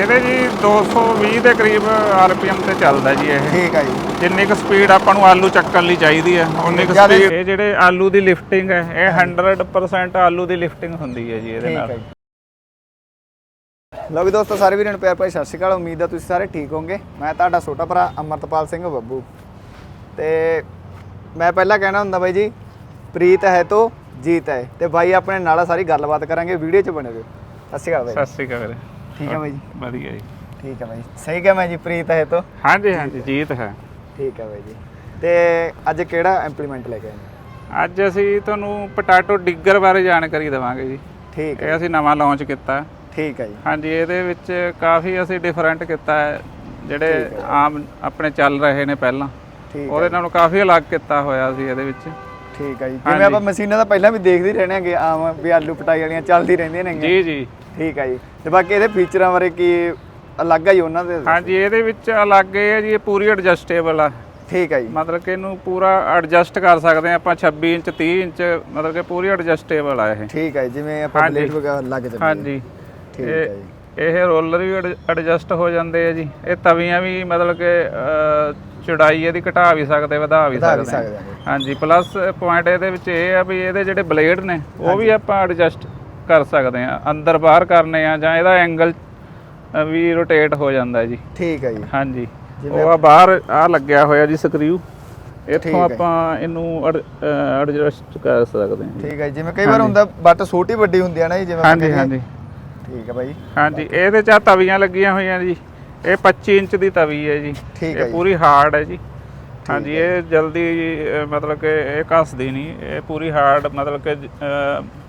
ਇਹਦੇ ਜੀ 220 ਦੇ ਕਰੀਬ ਆਰਪੀਐਮ ਤੇ ਚੱਲਦਾ ਜੀ ਇਹ। ਠੀਕ ਹੈ ਜੀ। ਜਿੰਨੀ ਕੁ ਸਪੀਡ ਆਪਾਂ ਨੂੰ ਆਲੂ ਚੱਕਣ ਲਈ ਚਾਹੀਦੀ ਹੈ ਉਨੀ ਕੁ ਜ਼ਿਆਦਾ- ਸਪੀਡ ਇਹ ਜਿਹੜੇ ਆਲੂ ਦੀ ਲਿਫਟਿੰਗ ਹੈ ਇਹ 100% ਆਲੂ ਦੀ ਲਿਫਟਿੰਗ ਹੁੰਦੀ ਹੈ ਜੀ ਇਹਦੇ ਨਾਲ। ਲਓ ਵੀ ਦੋਸਤੋ ਸਾਰੇ ਵੀਰਾਂ ਨੂੰ ਪਿਆਰ ਭਰੀ ਸਤਿ ਸ਼੍ਰੀ ਅਕਾਲ। ਉਮੀਦ ਹੈ ਤੁਸੀਂ ਸਾਰੇ ਠੀਕ ਹੋਵੋਗੇ। ਮੈਂ ਤੁਹਾਡਾ ਛੋਟਾ ਭਰਾ ਅਮਰਤਪਾਲ ਸਿੰਘ ਬੱਬੂ। ਤੇ ਮੈਂ ਪਹਿਲਾਂ ਕਹਿਣਾ ਹੁੰਦਾ ਬਾਈ ਜੀ ਪ੍ਰੀਤ ਹੈ ਤੋ ਜੀਤ ਹੈ। ਤੇ ਬਾਈ ਆਪਣੇ ਨਾਲ ਆ ਸਾਰੀ ਗੱਲਬਾਤ ਕਰਾਂਗੇ ਵੀਡੀਓ 'ਚ ਬਣੇ ਰਹੋ। ਸਤਿ ਸ਼੍ਰੀ ਅਕਾਲ ਬਾਈ। ਸਤਿ ਸ਼੍ਰੀ ਅਕਾਲ ਵੀਰੇ। ਠੀਕ ਹੈ ਬਾਈ ਜੀ। ਵਧੀਆ ਜੀ। ਠੀਕ ਹੈ ਬਾਈ ਸਹੀ ਕਿਹਾ ਮੈਂ ਜੀ ਪ੍ਰੀਤ ਹੈ ਤੋ? ਹਾਂਜੀ ਹਾਂਜੀ ਜੀਤ ਹੈ। ਠੀਕ ਹੈ ਬਾਈ ਜੀ। ਤੇ ਅੱਜ ਕਿਹੜਾ ਇੰਪਲੀਮੈਂਟ ਲੈ ਕੇ ਆਏ ਨੇ? ਅੱਜ ਅਸੀਂ ਤੁਹਾਨੂੰ ਪਟਾਟੋ ਡਿੱਗਰ ਬਾਰੇ ਜਾਣਕਾਰੀ ਦੇਵਾਂਗੇ ਜੀ। ਠੀਕ ਹੈ। ਇਹ ਅਸੀਂ ਨਵਾਂ ਲਾਂਚ ਕੀਤਾ। ਠੀਕ ਹੈ ਜੀ। ਹਾਂਜੀ ਇਹਦੇ ਵਿੱਚ ਕਾਫੀ ਅਸੀਂ ਡਿਫਰੈਂਟ ਕੀਤਾ ਹੈ ਜਿਹੜੇ ਆਮ ਆਪਣੇ ਚੱਲ ਰਹੇ ਨੇ ਪਹਿਲਾਂ। ਠੀਕ ਉਹਦੇ ਨਾਲੋਂ ਕਾਫੀ ਅਲੱਗ ਕੀਤਾ ਹੋਇਆ ਸੀ ਇਹਦੇ ਵਿੱਚ। ਠੀਕ ਹੈ ਜੀ। ਜਿਵੇਂ ਆਪਾਂ ਮਸ਼ੀਨਾਂ ਤਾਂ ਪਹਿਲਾਂ ਵੀ ਦੇਖਦੇ ਹੀ ਰਹਿਣੇ ਆਂਗੇ ਆਮ ਵੀ ਆਲੂ ਪਟਾਈ ਵਾਲੀਆਂ ਚੱਲਦੀ ਰਹਿੰਦੀਆਂ ਨੇ ਜੀ ਜੀ। ਠੀਕ ਹੈ ਜੀ। ਤੇ ਬਾਕੀ ਇਹਦੇ ਫੀਚਰਾਂ ਬਾਰੇ ਕੀ ਅਲੱਗ ਆ ਜੀ ਉਹਨਾਂ ਦੇ? ਹਾਂਜੀ ਇਹਦੇ ਵਿੱਚ ਅਲੱਗ ਇਹ ਹੈ ਜੀ ਇਹ ਪੂਰੀ ਐਡਜਸਟੇਬਲ ਆ। ਠੀਕ ਹੈ ਜੀ। ਮਤਲਬ ਕਿ ਇਹਨੂੰ ਪੂਰਾ ਐਡਜਸਟ ਕਰ ਸਕਦੇ ਆ ਆਪਾਂ 26 ਇੰਚ 30 ਇੰਚ ਮਤਲਬ ਕਿ ਪੂਰੀ ਐਡਜਸਟੇਬਲ ਆ ਇਹ। ਠੀਕ ਹੈ ਜਿਵੇਂ ਆਪਾਂ। ਬਲੇਡ ਵਗੈਰਾ ਲੱਗ ਜਾਂਦੇ ਹਾਂਜੀ। ਠੀਕ ਹੈ ਜੀ। ਇਹ ਰੋਲਰ ਵੀ ਐਡਜਸਟ ਹੋ ਜਾਂਦੇ ਆ ਜੀ। ਇਹ ਤਵੀਆਂ ਵੀ ਮਤਲਬ ਕਿ ਚੌੜਾਈ ਇਹਦੀ ਘਟਾ ਵੀ ਸਕਦੇ ਵਧਾ ਵੀ ਸਕਦੇ ਹਾਂ ਹਾਂਜੀ ਪਲੱਸ ਪੁਆਇੰਟ ਇਹਦੇ ਵਿੱਚ ਇਹ ਆ ਵੀ ਇਹਦੇ ਜਿਹੜੇ ਬਲੇਡ ਨੇ ਉਹ ਵੀ ਆਪਾਂ ਐਡਜਸਟ ਕਰ ਸਕਦੇ ਆ ਅੰਦਰ ਬਾਹਰ ਕਰਨੇ ਆ ਜਾਂ ਇਹਦਾ ਐਂਗਲ ਵੀ ਰੋਟੇਟ ਹੋ ਜਾਂਦਾ ਜੀ। ਠੀਕ ਹੈ ਜੀ। ਹਾਂਜੀ। ਉਹ ਆ ਬਾਹਰ ਆ ਲੱਗਿਆ ਹੋਇਆ ਜੀ ਸਕਰੂ ਠੀਕ ਇੱਥੋਂ। ਆਪਾਂ ਇਹਨੂੰ ਐਡਜਸਟ ਕਰ ਸਕਦੇ ਹਾਂ ਠੀਕ ਹੈ ਜਿਵੇਂ ਕਈ ਵਾਰ ਹੁੰਦਾ ਬੱਟ ਛੋਟੀ ਵੱਡੀ ਹੁੰਦੀ ਆ ਨਾ ਜੀ ਜਿਵੇਂ ਹਾਂਜੀ ਹਾਂਜੀ। ਠੀਕ ਹੈ ਬਾਈ। ਹਾਂਜੀ ਇਹਦੇ ਚ ਤਵੀਆਂ ਲੱਗੀਆਂ ਹੋਈਆਂ ਜੀ। ਇਹ 25 ਇੰਚ ਦੀ ਤਵੀ ਹੈ ਜੀ। ਇਹ ਪੂਰੀ ਹਾਰਡ ਹੈ ਜੀ। ਹਾਂਜੀ ਇਹ ਜਲਦੀ ਅਹ, ਮਤਲਬ ਕਿ ਇਹ ਘਸਦੀ ਨਹੀਂ। ਇਹ ਪੂਰੀ ਹਾਰਡ ਮਤਲਬ ਕਿ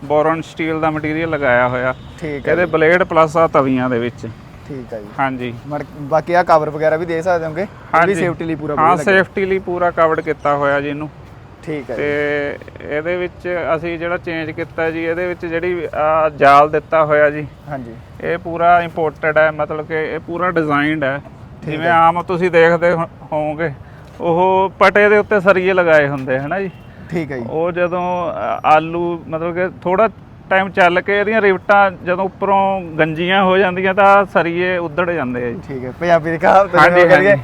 ਬੋਰਨ ਸਟੀਲ ਦਾ ਮਟੀਰੀਅਲ ਲਗਾਇਆ ਹੋਇਆ। ਠੀਕ ਹੈ ਇਹਦੇ ਬਲੇਡ ਪਲੱਸ ਆ ਤਵੀਆਂ ਦੇ ਵਿੱਚ। ਠੀਕ ਹੈ ਜੀ। ਹਾਂਜੀ। ਮੜ ਬਾਕੀ ਆ ਕਵਰ ਵਗੈਰਾ ਵੀ ਦੇ ਸਕਦੇ ਹੋਗੇ? ਇਹ ਵੀ। ਸੇਫਟੀ ਲਈ ਪੂਰਾ ਹਾਂ। ਸੇਫਟੀ ਲਈ ਪੂਰਾ ਕਵਰਡ ਕੀਤਾ ਹੋਇਆ ਜੀ ਇਹਨੂੰ। ਠੀਕ ਹੈ ਤੇ ਇਹਦੇ ਵਿੱਚ ਅਸੀਂ ਜਿਹੜਾ ਚੇਂਜ ਕੀਤਾ ਜੀ ਇਹਦੇ ਵਿੱਚ ਜਿਹੜੀ ਆਹ ਜਾਲ ਦਿੱਤਾ ਹੋਇਆ ਜੀ। ਹਾਂਜੀ। ਇਹ ਪੂਰਾ ਇੰਪੋਰਟਡ ਹੈ ਮਤਲਬ ਕਿ ਇਹ ਪੂਰਾ ਡਿਜ਼ਾਈਨਡ ਹੈ। ਜਿਵੇਂ ਆਮ ਤੁਸੀਂ ਦੇਖਦੇ ਹੋ- ਹੋਵੋਗੇ। ਉਹ ਪਟੇ ਦੇ ਉੱਤੇ ਸਰੀਏ ਲਗਾਏ ਹੁੰਦੇ ਹਨਾ ਜੀ ਠੀਕ ਹੈ ਜੀ ਉਹ ਜਦੋਂ ਆਲੂ ਮਤਲਬ ਕਿ ਥੋੜਾ ਟਾਈਮ ਚੱਲ ਕੇ ਇਹਦੀਆਂ ਰਿਵਟਾਂ ਜਦੋਂ ਉੱਪਰੋਂ ਗੰਜੀਆਂ ਹੋ ਜਾਂਦੀਆਂ ਤਾਂ ਸਰੀਏ ਉੱਧੜ ਜਾਂਦੇ ਆ ਜੀ ਠੀਕ ਹੈ ਪੰਜਾਬੀ ਦੀ ਕਹਾਵਤ ਹਾਂਜੀ, ਜਿਵੇਂ ਕਰੀਏ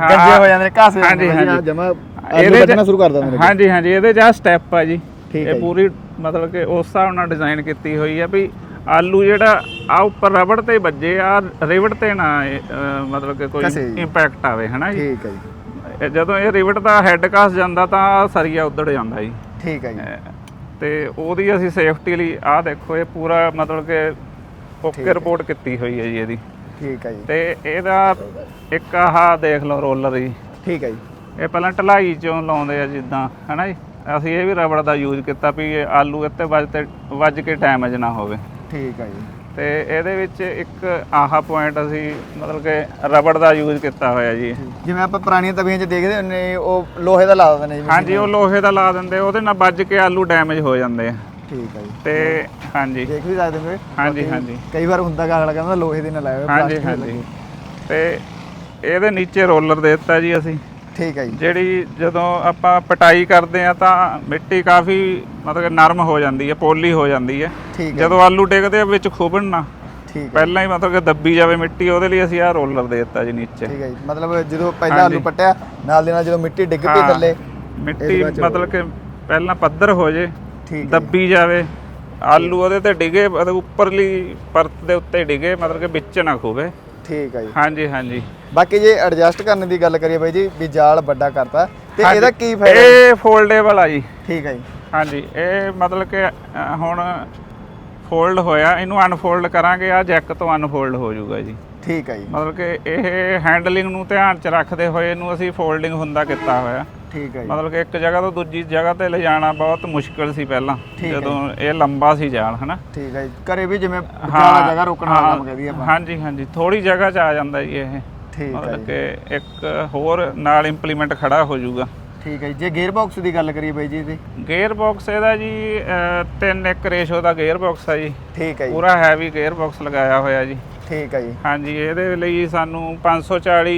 ਹਾਂ। ਗੰਜੇ ਹੋ ਜਾਂਦੇ ਨੇ ਘਾਸੇ ਹਾਂਜੀ, ਹਾਂਜੀ। ਜਮਾ ਇਹਦੇ ਚ- ਸ਼ੁਰੂ ਕਰ ਦਿੰਦੇ ਹਾਂਜੀ ਹਾਂਜੀ ਇਹਦੇ ਜਾਂ ਸਟੈਪ ਆ ਜੀ ਠੀਕ ਹੈ ਇਹ। ਪੂਰੀ ਮਤਲਬ ਕਿ ਉਸ ਹਿਸਾਬ ਨਾਲ ਡਿਜ਼ਾਈਨ ਕੀਤੀ ਹੋਈ ਆ ਵੀ ਆਲੂ ਜਿਹੜਾ ਆ ਉੱਪਰ ਰਬੜ ਤੇ ਵੱਜੇ ਆ ਰਿਵਟ ਤੇ ਨਾ ਮਤਲਬ ਕਿ ਕੋਈ। ਇੰਪੈਕਟ ਆਵੇ ਹਨਾ ਜੀ ਠੀਕ ਹੈ ਜੀ ਇਹ ਜਦੋਂ ਇਹ ਰਿਵਟ ਦਾ ਹੈੱਡ ਕਾਸ ਜਾਂਦਾ ਤਾਂ ਸਰੀਆ ਉੱਧੜ ਜਾਂਦਾ ਜੀ। ਠੀਕ ਹੈ ਜੀ। ਤੇ ਉਹਦੀ ਅਸੀਂ ਸੇਫਟੀ ਲਈ ਆਹ ਦੇਖੋ ਇਹ ਪੂਰਾ ਮਤਲਬ ਕਿ ਓਕੇ ਰਿਪੋਰਟ ਕੀਤੀ ਹੋਈ ਹੈ ਜੀ ਇਹਦੀ। ਠੀਕ ਹੈ ਜੀ। ਤੇ ਇਹਦਾ ਇੱਕ ਆਹ ਦੇਖ ਲਓ ਰੋਲਰ ਜੀ। ਠੀਕ ਹੈ ਜੀ। ਇਹ ਪਹਿਲਾਂ ਢਲਾਈ ਚੋਂ ਲਾਉਂਦੇ ਆ ਜਿੱਦਾਂ ਹਨਾ ਜੀ? ਅਸੀਂ ਇਹ ਵੀ ਰਬੜ ਦਾ ਯੂਜ਼ ਕੀਤਾ ਵੀ ਇਹ ਆਲੂ ਇੱਥੇ ਵੱਜ ਤੇ ਵੱਜ ਕੇ ਡੈਮੇਜ ਨਾ ਹੋਵੇ। ਠੀਕ ਹੈ ਜੀ। ਤੇ ਇਹਦੇ ਵਿੱਚ ਇੱਕ ਆਹਾ ਪੁਆਇੰਟ ਅਸੀਂ ਮਤਲਬ ਕਿ ਰਬੜ ਦਾ ਯੂਜ਼ ਕੀਤਾ ਹੋਇਆ ਜੀ। ਜਿਵੇਂ ਆਪਾਂ ਪੁਰਾਣੀਆਂ ਤਵੀਆਂ 'ਚ ਦੇਖਦੇ ਹੁੰਨੇ ਉਹ ਲੋਹੇ ਦਾ ਲਾ ਦਿੰਦੇ ਨੇ ਜਿਵੇਂ ਹਾਂਜੀ ਉਹ ਲੋਹੇ ਦਾ ਲਾ ਦਿੰਦੇ ਉਹਦੇ ਨਾਲ ਵੱਜ ਕੇ ਆਲੂ ਡੈਮੇਜ ਹੋ ਜਾਂਦੇ ਆ। ਠੀਕ ਹੈ ਜੀ। ਤੇ ਹਾਂਜੀ। ਦੇਖ ਵੀ ਸਕਦੇ ਹੋਗੇ? ਹਾਂਜੀ ਹਾਂਜੀ। ਕਈ ਵਾਰ ਹੁੰਦਾ ਕਹਿੰਦਾ ਲੋਹੇ ਦੇ ਨਾਲ ਲਾਇਆ ਹੋਇਆ ਹਾਂਜੀ। ਤੇ ਇਹਦੇ ਨੀਚੇ ਰੋਲਰ ਦੇ ਦਿੱਤਾ ਜੀ ਅਸੀਂ। ਠੀਕ ਹੈ ਜੀ। ਜਿਹੜੀ ਜਦੋਂ ਆਪਾਂ ਪਟਾਈ ਕਰਦੇ ਆ ਤਾਂ ਮਿੱਟੀ ਕਾਫੀ ਮਤਲਬ ਕਿ ਨਰਮ ਹੋ ਜਾਂਦੀ ਹੈ ਪੋਲੀ ਹੋ ਜਾਂਦੀ ਹੈ। ਜਦੋਂ ਆਲੂ ਡਿੱਗਦੇ ਆ ਵਿੱਚ ਖੁੱਬਣ ਨਾ ਠੀਕ ਪਹਿਲਾਂ ਹੀ ਮਤਲਬ ਕਿ ਦੱਬੀ ਜਾਵੇ ਮਿੱਟੀ ਉਹਦੇ ਲਈ ਅਸੀਂ ਆਹ ਰੋਲਰ ਦੇ ਦਿੱਤਾ ਜੀ ਨੀਚੇ। ਠੀਕ ਹੈ ਜੀ। ਮਤਲਬ ਜਦੋਂ ਪਹਿਲਾਂ ਆਲੂ ਪੱਟਿਆ ਨਾਲ ਦੇ ਨਾਲ ਜਦੋਂ ਮਿੱਟੀ ਡਿੱਗ ਪਈ। ਥੱਲੇ ਮਿੱਟੀ ਮਤਲਬ ਕਿ ਪਹਿਲਾਂ ਪੱਧਰ ਹੋ ਜੇ ਦੱਬੀ ਜਾਵੇ ਆਲੂ ਉਹਦੇ ਤੇ ਡਿਗੇ ਮਤਲਬ ਉੱਪਰਲੀ ਪਰਤ ਦੇ ਉੱਤੇ ਡਿਗੇ ਮਤਲਬ ਕਿ ਵਿੱਚ ਨਾ ਖੁੱਬੇ ਠੀਕ ਹੈ ਜੀ। ਹਾਂਜੀ ਹਾਂਜੀ। ਬਾਕੀ ਜੇ ਐਡਜਸਟ ਕਰਨ ਦੀ ਗੱਲ ਕਰੀਏ ਬਾਈ ਜੀ ਵੀ ਜਾਲ ਵੱਡਾ ਕਰਤਾ ਤੇ ਇਹਦਾ ਕੀ ਫਾਇਦਾ? ਇਹ ਫੋਲਡੇਬਲ ਆ ਜੀ। ਠੀਕ ਹੈ ਜੀ। ਹਾਂਜੀ ਇਹ ਮਤਲਬ ਕਿ ਅ, ਹੁਣ ਫੋਲਡ ਹੋਇਆ ਇਹਨੂੰ ਅਨਫੋਲਡ ਕਰਾਂਗੇ ਆ ਜੈਕ ਤੋਂ ਅਨਫੋਲਡ ਹੋ ਜਾਊਗਾ ਜੀ। ਠੀਕ ਹੈ ਜੀ। ਮਤਲਬ ਕਿ ਇਹ ਹੈਂਡਲਿੰਗ ਨੂੰ ਧਿਆਨ ਚ ਰੱਖਦੇ ਹੋਏ ਇਹਨੂੰ ਅਸੀਂ ਫੋਲਡਿੰਗ ਹੁੰਦਾ ਕੀਤਾ ਹੋਇਆ। ਠੀਕ ਹੈ ਜੀ। ਮਤਲਬ ਕਿ ਇੱਕ ਜਗ੍ਹਾ ਤੋਂ ਦੂਜੀ ਜਗ੍ਹਾ ਤੇ ਲਿਜਾਣਾ ਬਹੁਤ ਮੁਸ਼ਕਲ ਸੀ ਪਹਿਲਾਂ ਠੀਕ ਹੈ। ਜਦੋਂ ਇਹ ਲੰਬਾ ਸੀ ਜਾਲ ਹਨਾ? ਠੀਕ ਹੈ ਜੀ। ਘਰੇ ਵੀ ਜਿਵੇਂ ਜ਼ਿਆਦਾ ਜਗ੍ਹਾ ਰੋਕਣ ਵਾਲਾ ਕੰਮ ਕਹਦੀ ਆਪਾਂ। ਹਾਂਜੀ ਹਾਂਜੀ। ਥੋੜੀ ਜਗ੍ਹਾ ਚ ਆ ਜਾਂਦਾ ਜੀ ਇਹ। ਠੀਕ ਹੈ ਮਤਲਬ ਕਿ ਇੱਕ ਹੋਰ ਨਾਲ ਇੰਪਲੀਮੈਂਟ ਖੜਾ ਹੋ ਜਾਊਗਾ। ਠੀਕ ਹੈ ਜੀ। ਜੇ ਗੇਅਰ ਬਾਕਸ ਦੀ ਗੱਲ ਕਰੀਏ ਬਾਈ ਜੀ ਇਹਦੀ। ਗੇਅਰ ਬਾਕਸ ਇਹਦਾ ਜੀ 3 1 ਰੇਸ਼ੋ ਦਾ ਗੇਅਰ ਬਾਕਸ ਆ ਜੀ। ਠੀਕ ਹੈ ਜੀ। ਪੂਰਾ ਹੈਵੀ ਗੇਅਰ ਬਾਕਸ ਲਗਾਇਆ ਹੋਇਆ ਜੀ। ਠੀਕ ਹੈ ਜੀ। ਹਾਂਜੀ ਇਹਦੇ ਲਈ ਸਾਨੂੰ 540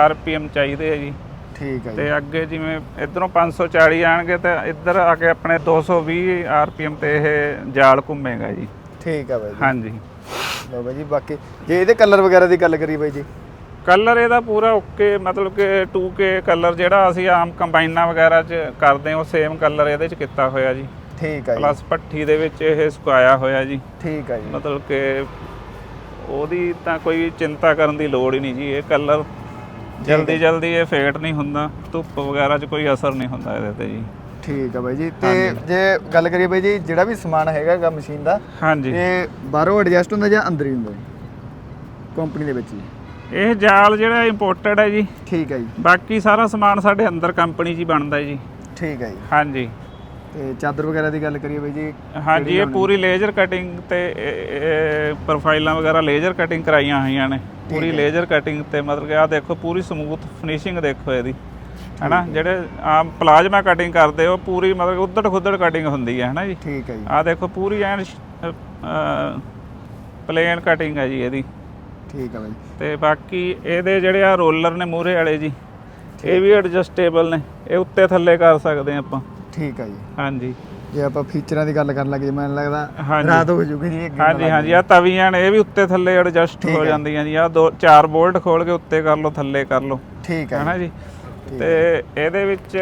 ਆਰਪੀਐਮ ਚਾਹੀਦੇ ਆ ਜੀ। ਠੀਕ ਹੈ ਤੇ ਅੱਗੇ ਜਿਵੇਂ ਇਧਰੋਂ 540 ਆਣਗੇ ਤਾਂ ਇੱਧਰ ਆ ਕੇ ਆਪਣੇ 220 ਆਰਪੀਐਮ ਤੇ ਇਹ ਜਾਲ ਘੁੰਮੇਗਾ ਜੀ। ਠੀਕ ਹੈ ਬਾਈ ਜੀ। ਹਾਂਜੀ। ਲਓ ਬਾਈ ਜੀ ਬਾਕੀ ਜੇ ਇਹਦੇ ਕਲਰ ਵਗੈਰਾ ਦੀ ਗੱਲ ਕਰੀਏ ਬਾਈ ਜੀ। ਕਲਰ ਇਹਦਾ ਪੂਰਾ ਓਕੇ ਮਤਲਬ ਕਿ 2K ਕਲਰ ਜਿਹੜਾ ਅਸੀਂ ਆਮ ਕੰਬਾਈਨਾਂ ਵਗੈਰਾ 'ਚ ਕਰਦੇ ਹਾਂ ਉਹ ਸੇਮ ਕਲਰ ਇਹਦੇ 'ਚ ਕੀਤਾ ਹੋਇਆ ਜੀ। ਠੀਕ ਆ ਜੀ। ਪਲੱਸ ਪੱਠੀ ਦੇ ਵਿੱਚ ਇਹ ਸੁਕਾਇਆ ਹੋਇਆ ਜੀ। ਠੀਕ ਆ ਜੀ। ਮਤਲਬ ਕਿ ਉਹਦੀ ਤਾਂ ਕੋਈ ਚਿੰਤਾ ਕਰਨ ਦੀ ਲੋੜ ਹੀ ਨਹੀਂ ਜੀ ਇਹ ਕਲਰ ਜਲਦੀ ਜਲਦੀ ਇਹ ਫੇਟ ਨਹੀਂ ਹੁੰਦਾ ਧੁੱਪ ਵਗੈਰਾ 'ਚ ਕੋਈ ਅਸਰ ਨਹੀਂ ਹੁੰਦਾ ਇਹਦੇ ਤੇ ਜੀ। ਠੀਕ ਆ ਬਾਈ ਜੀ ਤੇ ਜੇ ਗੱਲ ਕਰੀਏ ਬਾਈ ਜੀ ਜਿਹੜਾ ਵੀ ਸਮਾਨ ਹੈਗਾ ਗਾ ਮਸ਼ੀਨ ਦਾ ਹਾਂਜੀ। ਇਹ ਬਾਹਰੋਂ ਐਡਜਸਟ ਹੁੰਦਾ ਜਾਂ ਅੰਦਰ ਹੀ ਹੁੰਦਾ ਕੰਪਨੀ ਦੇ ਵਿੱਚ ਜੀ। ਇਹ ਜਾਲ ਜਿਹੜਾ ਇੰਪੋਰਟਡ ਹੈ ਜੀ। ਠੀਕ ਆ ਜੀ। ਬਾਕੀ ਸਾਰਾ ਸਮਾਨ ਸਾਡੇ ਅੰਦਰ ਕੰਪਨੀ 'ਚ ਹੀ ਬਣਦਾ ਹੈ ਜੀ। ਠੀਕ ਆ ਜੀ। ਹਾਂਜੀ। ਤੇ ਚਾਦਰ ਵਗੈਰਾ ਦੀ ਗੱਲ ਕਰੀਏ ਬਾਈ ਜੀ ਹਾਂਜੀ ਇਹ ਪੂਰੀ ਲੇਜ਼ਰ ਕਟਿੰਗ ਤੇ ਪ੍ਰੋਫਾਈਲਾਂ ਵਗੈਰਾ ਲੇਜ਼ਰ ਕਟਿੰਗ ਕਰਾਈਆਂ ਹੋਈਆਂ ਨੇ। ਪੂਰੀ ਲੇਜ਼ਰ ਕਟਿੰਗ ਤੇ ਮਤਲਬ ਕਿ ਆ ਦੇਖੋ ਪੂਰੀ ਸਮੂਥ ਫਿਨਿਸ਼ਿੰਗ ਦੇਖੋ ਇਹਦੀ। ਹੈਨਾ ਜਿਹੜੇ ਆਮ ਪਲਾਜ਼ਮਾ ਕਟਿੰਗ ਕਰਦੇ ਉਹ ਪੂਰੀ ਮਤਲਬ ਉੱਧੜ ਖੁੱਦੜ ਕਟਿੰਗ ਹੁੰਦੀ ਹੈ ਹੈਨਾ ਜੀ। ਠੀਕ ਆ ਜੀ। ਆ ਦੇਖੋ ਪੂਰੀ ਐਨ ਪਲੇਨ ਕਟਿੰਗ ਹੈ ਜੀ ਇਹਦੀ। ਠੀਕ ਆ ਬਾਈ। ਤੇ ਬਾਕੀ ਇਹਦੇ ਜਿਹੜੇ ਆ ਰੋਲਰ ਨੇ ਮੂਹਰੇ ਵਾਲੇ ਜੀ ਇਹ ਵੀ ਐਡਜਸਟੇਬਲ ਨੇ ਇਹ ਉੱਤੇ ਥੱਲੇ ਕਰ ਸਕਦੇ ਆਪਾਂ। ਠੀਕ ਆ ਜੀ। ਹਾਂਜੀ। ਜੇ ਆਪਾਂ ਫੀਚਰਾਂ ਦੀ ਗੱਲ ਕਰਨ ਲੱਗੇ ਮੈਨੂੰ ਲੱਗਦਾ। ਰਾਤ ਹੋ ਜੂਗੀ ਜੀ ਹਾਂਜੀ ਹਾਂਜੀ ਆ ਤਵੀਆਂ ਨੇ ਇਹ ਵੀ ਉੱਤੇ ਥੱਲੇ ਐਡਜਸਟ ਹੋ ਹੈ। ਜਾਂਦੀਆਂ ਜੀ। ਆ ਦੋ ਚਾਰ ਬੋਲਟ ਖੋਲ ਕੇ ਉੱਤੇ ਕਰ ਲਓ ਥੱਲੇ ਕਰ ਲਓ। ਠੀਕ ਆ ਹੈਨਾ ਜੀ? ਤੇ ਇਹਦੇ ਵਿੱਚ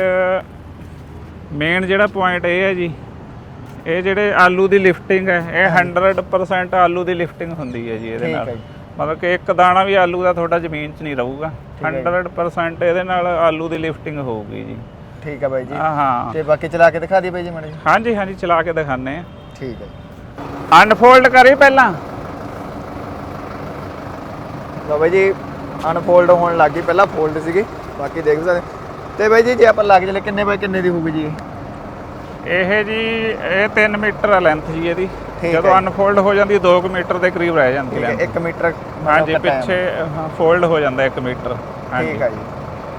ਮੇਨ ਜਿਹੜਾ ਪੁਆਇੰਟ ਇਹ ਹੈ ਜੀ ਇਹ ਜਿਹੜੇ ਆਲੂ ਦੀ ਲਿਫਟਿੰਗ ਹੈ ਇਹ 100% ਆਲੂ ਦੀ ਲਿਫਟਿੰਗ ਹੁੰਦੀ ਹੈ ਜੀ ਇਹਦੇ ਠੀਕ ਨਾਲ। ਹੈ। ਮਤਲਬ ਕਿ ਇੱਕ ਦਾਣਾ ਵੀ ਆਲੂ ਦਾ ਤੁਹਾਡਾ ਜ਼ਮੀਨ 'ਚ ਨਹੀਂ ਰਹੂਗਾ। 100% ਇਹਦੇ ਨਾਲ ਆਲੂ ਦੀ ਲਿਫਟਿੰਗ ਹੋਊਗੀ ਜੀ। ਠੀਕ ਆ ਬਾਈ ਜੀ। ਹਾਂ ਹਾਂ। ਤੇ ਬਾਕੀ ਚਲਾ ਕੇ ਦਿਖਾ ਦਈਏ ਬਾਈ ਜੀ ਮਾੜੇ ਹਾਂਜੀ ਹਾਂਜੀ ਚਲਾ ਕੇ ਦਿਖਾਣੇ ਆ ਠੀਕ ਹੈ। ਅਨਫੋਲਡ ਕਰੀ ਪਹਿਲਾਂ। ਲਓ ਬਾਈ ਜੀ ਅਨਫੋਲਡ ਹੋਣ ਲੱਗੀ ਪਹਿਲਾਂ ਫੋਲਡ ਸੀਗੀ ਬਾਕੀ ਦੇਖ ਸਕਦੇ ਤੇ ਬਾਈ ਜੀ ਜੇ ਆਪਾਂ ਲੱਗ ਜਲੇ ਕਿੰਨੇ ਬਾਈ ਕਿੰਨੇ ਦੀ ਹੋਊਗੀ ਜੀ ਇਹ? ਇਹ ਜੀ ਇਹ 3 ਮੀਟਰ ਆ ਲੈਂਥ ਜੀ ਇਹਦੀ। ਠੀਕ ਜਦੋਂ ਹੈ। ਅਨਫੋਲਡ ਹੋ ਜਾਂਦੀ 2 ਮੀਟਰ ਦੇ ਕਰੀਬ ਰਹਿ ਜਾਂਦੀ ਹੈ ਲੈਂਥ 1 ਮੀਟਰ ਹਾਂਜੀ। ਪਿੱਛੇ ਫੋਲਡ ਹੋ ਜਾਂਦਾ 1 ਮੀਟਰ। ਠੀਕ ਹੈ ਜੀ।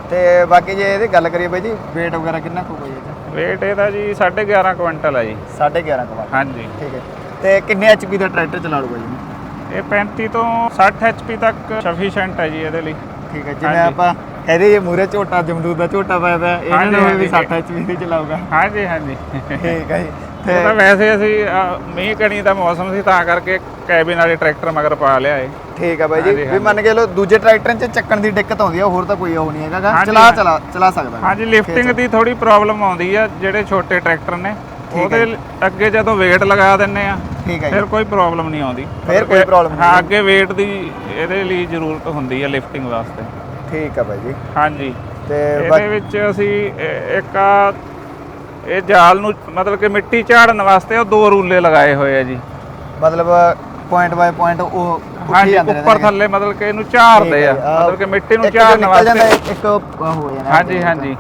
ਤੇ ਬਾਕੀ ਜੇ ਇਹਦੀ ਗੱਲ ਕਰੀਏ ਬਾਈ ਜੀ weight ਵਗੈਰਾ ਕਿੰਨਾ ਕੁ ਹੋਊਗਾ ਜੀ weight ਇਹਦਾ ਜੀ 11.5 ਕੁਇੰਟਲ ਹੈ ਜੀ। 11.5 ਕੁ ਵਾਟ ਹਾਂਜੀ। ਠੀਕ ਹੈ। ਤੇ ਕਿੰਨੇ ਐਚਪੀ ਦਾ ਟਰੈਕਟਰ ਚਲਾ ਲੂਗਾ ਜੀ? ਇਹ 35 ਤੋਂ 60 ਐਚਪੀ ਤੱਕ ਸਫੀਸ਼ੀਐਂਟ ਹੈ ਜੀ ਇਹਦੇ ਲਈ। ਠੀਕ ਹੈ ਜਿਵੇਂ। ਆਪਾਂ ਕਹਦੇ ਇਹ ਮੂਰੇ ਝੋਟਾ ਜਮਦੂਦ ਦਾ ਝੋਟਾ ਪਾਇਆ ਪਿਆ ਇਹਨਾਂ ਨੇ ਵੀ ਹਾਂਜੀ। 60 ਐਚਪੀ ਦੀ ਚਲਾਊਗਾ। ਹਾਂਜੀ ਹਾਂਜੀ। ਠੀਕ ਹੈ ਜੀ। ਤਾਂ ਤੇ ਵੈਸੇ ਅਸੀਂ ਅ, ਮੀਂਹ ਕਣੀ ਦਾ ਮੌਸਮ ਸੀ ਤਾਂ ਕਰਕੇ ਕੈਬਿਨ ਵਾਲੇ ਟਰੈਕਟਰ ਮਗਰ ਪਾ ਲਿਆ ਏ। ਠੀਕ ਹੈ ਬਾਈ ਜੀ ਹਾਂਜੀ, ਵੀ। ਮੰਨ ਕੇ ਲੋ ਦੂਜੇ ਟਰੈਕਟਰਾਂ 'ਚ ਚੱਕਣ ਦੀ ਦਿੱਕਤ ਆਉਂਦੀ ਆ ਹੋਰ ਤਾਂ ਕੋਈ ਉਹ ਨਹੀਂ ਹੈਗਾ ਗਾ। ਹਾਂਜੀ, ਚਲਾ। ਚਲਾ ਚਲਾ ਸਕਦਾ ਗਾ। ਹਾਂਜੀ ਲਿਫਟਿੰਗ ਦੀ ਥੋੜੀ ਪ੍ਰੋਬਲਮ ਆਉਂਦੀ ਆ ਜਿਹੜੇ ਛੋਟੇ ਟਰੈਕਟਰ ਨੇ ਉਹਦੇ ਅੱਗੇ ਜਦੋਂ weight ਲਗਾ ਦਿੰਨੇ ਆ ਠੀਕ ਹੈ ਜੀ। ਫਿਰ ਕੋਈ ਪ੍ਰੋਬਲਮ ਨਹੀਂ ਆਉਂਦੀ। ਫਿਰ ਕੋਈ problem ਨਹੀਂ ਹਾਂ ਅੱਗੇ weight ਦੀ ਇਹਦੇ ਲਈ ਜ਼ਰੂਰਤ ਹੁੰਦੀ ਹੈ ਲਿਫਟਿੰਗ ਵਾਸਤੇ। ਠੀਕ ਹੈ ਬਾਈ ਜੀ। ਹਾਂਜੀ। ਤੇ ਇਹਦੇ ਵਿੱਚ ਅਸੀਂ ਇ- ਇੱਕ ਆ ਇਹ ਜਾਲ ਨੂੰ ਮਤਲਬ ਕਿ ਮਿੱਟੀ ਝਾੜਨ ਵਾਸਤੇ ਉਹ ਦੋ ਰੂਲੇ ਲਗਾਏ ਹੋਏ ਆ ਜੀ। ਮਤਲਬ ਪੁਆਇੰਟ ਬਾਈ ਪੁਆਇੰਟ ਉਹ ਹਾਂਜੀ ਉੱਪਰ। ਥੱਲੇ ਮਤਲਬ ਕਿ ਇਹਨੂੰ ਝਾੜਦੇ ਆ ਮਤਲਬ ਕਿ ਮਿੱਟੀ ਨੂੰ ਝਾੜਨ ਵਾਸਤੇ। ਇੱਕ ਹੋ ਜਾਂਦਾ। ਹਾਂਜੀ ਹਾਂਜੀ।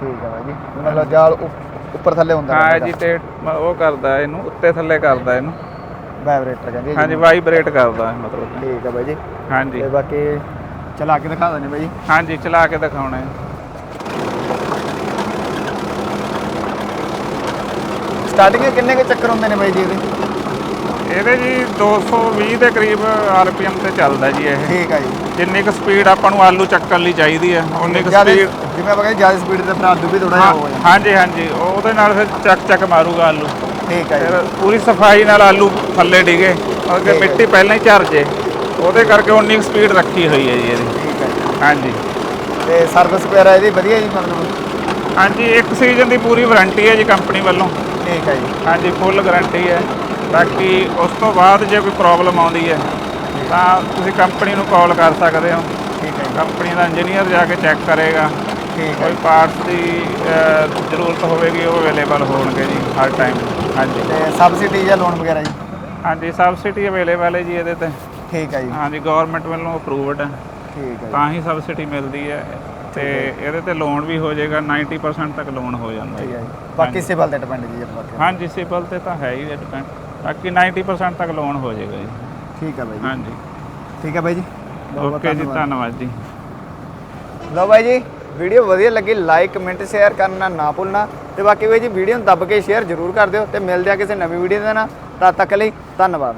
ਠੀਕ ਹੈ ਬਾਈ ਜੀ। ਮਤਲਬ ਜਾਲ ਉੱਪ- ਉੱਪਰ ਥੱਲੇ ਹੁੰਦਾ ਹਾਂ ਜੀ ਤੇ ਉਹ ਕਰਦਾ ਇਹਨੂੰ ਉੱਤੇ ਥੱਲੇ ਕਰਦਾ ਇਹਨੂੰ। ਵਾਈਬ੍ਰੇਟਰ ਕਹਿੰਦੇ ਹਾਂਜੀ ਵਾਈਬ੍ਰੇਟ ਕਰਦਾ ਮਤਲਬ। ਠੀਕ ਹੈ ਬਾਈ ਜੀ। ਹਾਂਜੀ। ਤੇ ਬਾਕੀ ਚਲਾ ਕੇ ਦਿਖਾ ਦਿੰਦੇ ਬਾਈ ਜੀ। ਹਾਂਜੀ ਚਲਾ ਕੇ ਦਿਖਾਉਣਾ ਹੈ। ਸਟਾਰਟਿੰਗ ਕਿੰਨੇ ਕੇ ਚੱਕਰ ਹੁੰਦੇ ਨੇ ਬਾਈ ਜੀ ਇਹਦੇ? ਇਹਦੇ ਜੀ 220 ਦੇ ਕਰੀਬ ਆਰਪੀਐਮ ਤੇ ਚੱਲਦਾ ਜੀ ਇਹ। ਠੀਕ ਹੈ ਜੀ। ਜਿੰਨੀ ਕੁ ਸਪੀਡ ਆਪਾਂ ਨੂੰ ਆਲੂ ਚੱਕਣ ਲਈ ਚਾਹੀਦੀ ਹੈ ਉਨੀ ਕੁ ਜ਼ਿਆਦਾ ਸਪੀਡ ਜਿਵੇਂ ਆਪਾਂ ਕਹਿੰਦੇ ਜ਼ਿਆਦਾ ਸਪੀਡ ਤੇ ਫਿਰ ਆਲੂ ਵੀ ਥੋੜਾ ਜਿਹਾ ਹੋ ਜਾਂਦਾ ਹਾਂਜੀ ਹਾਂਜੀ। ਉਹਦੇ ਨਾਲ ਫਿਰ ਚੱਕ ਚੱਕ ਮਾਰੂਗਾ ਆਲੂ। ਠੀਕ ਹੈ ਜੀ। ਫਿਰ ਪੂਰੀ ਸਫ਼ਾਈ ਨਾਲ ਆਲੂ ਥੱਲੇ ਡਿਗੇ। ਠੀਕ ਅਗੇ ਹੈ। ਮਿੱਟੀ ਪਹਿਲਾਂ ਹੀ ਝਰ ਜੇ। ਉਹਦੇ ਕਰਕੇ ਉਨੀ ਕੁ ਸਪੀਡ ਰੱਖੀ ਹੋਈ ਹੈ ਜੀ ਇਹਦੀ। ਠੀਕ ਹੈ ਜੀ। ਹਾਂਜੀ। ਤੇ ਸਰਵਿਸ ਵਗੈਰਾ ਇਹਦੀ ਵਧੀਆ ਜੀ ਮਤਲਬ? ਹਾਂਜੀ ਇੱਕ ਸੀਜ਼ਨ ਦੀ ਪੂਰੀ ਵਾਰੰਟੀ ਹੈ ਜੀ ਕੰਪਨੀ ਵੱਲੋਂ। ਠੀਕ ਹੈ ਜੀ। ਹਾਂਜੀ ਫੁੱਲ ਗਾਰੰਟੀ ਹੈ। ਬਾਕੀ ਉਸ ਤੋਂ ਬਾਅਦ ਜੇ ਕੋਈ ਪ੍ਰੋਬਲਮ ਆਉਂਦੀ ਹੈ ਤਾਂ ਤੁਸੀਂ ਕੰਪਨੀ ਨੂੰ ਕਾਲ ਕਰ ਸਕਦੇ ਹੋ। ਠੀਕ ਹੈ ਕੰਪਨੀ ਦਾ ਇੰਜੀਨੀਅਰ ਜਾ ਕੇ ਚੈੱਕ ਕਰੇਗਾ। ਠੀਕ ਹੈ ਕੋਈ ਪਾਰਟਸ ਦੀ ਜ਼ਰੂਰਤ ਹੋਵੇਗੀ ਉਹ ਅਵੇਲੇਬਲ ਹੋਣਗੇ ਜੀ ਹਰ ਟਾਈਮ ਹਾਂਜੀ। ਤੇ ਸਬਸਿਡੀ ਜਾਂ ਲੋਨ ਵਗੈਰਾ ਜੀ? ਹਾਂਜੀ ਸਬਸਿਡੀ ਅਵੇਲੇਬਲ ਹੈ ਜੀ ਇਹਦੇ ਤੇ। ਠੀਕ ਹੈ ਜੀ। ਹਾਂਜੀ ਗਵਰਨਮੈਂਟ ਵੱਲੋਂ ਅਪਰੂਵਡ ਹੈ। ਠੀਕ ਹੈ। ਤਾਂ ਹੀ ਸਬਸਿਡੀ ਮਿਲਦੀ ਹੈ। ਤੇ ਇਹਦੇ ਤੇ ਲੋਨ ਵੀ ਹੋ ਜਾਏਗਾ 90% ਤੱਕ ਲੋਨ ਹੋ ਜਾਂਦਾ ਠੀਕ ਹੈ ਜੀ। ਬਾਕੀ ਸਿਵਲ ਤੇ ਡਿਪੈਂਡ ਜੀ ਆਪਾਂ। ਹਾਂਜੀ ਸਿਬਲ ਤੇ ਤਾਂ ਹੈ ਹੀ ਡਿਪੈਂਡ ਬਾਕੀ 90% ਤੱਕ ਲੋਨ ਹੋ ਜਾਏਗਾ ਜੀ। ਠੀਕ ਹੈ ਬਾਈ ਜੀ। ਹਾਂਜੀ। ਠੀਕ ਹੈ ਬਾਈ ਜੀ। ਓਕੇ ਜੀ ਧੰਨਵਾਦ। ਧੰਨਵਾਦ ਜੀ। ਲਓ ਬਾਈ ਜੀ ਵੀਡੀਓ ਵਧੀਆ ਲੱਗੀ ਲਾਈਕ ਕਮੈਂਟ ਸ਼ੇਅਰ ਕਰਨਾ ਨਾ ਭੁੱਲਣਾ। ਤੇ ਬਾਕੀ ਬਾਈ ਜੀ ਵੀਡੀਓ ਨੂੰ ਦੱਬ ਕੇ ਸ਼ੇਅਰ ਜ਼ਰੂਰ ਕਰ ਦਿਓ। ਤੇ ਮਿਲਦੇ ਆ ਕਿਸੇ ਨਵੀਂ ਵੀਡੀਓ ਦੇ ਨਾਲ। ਤਦ ਤੱਕ ਲਈ ਧੰਨਵਾਦ।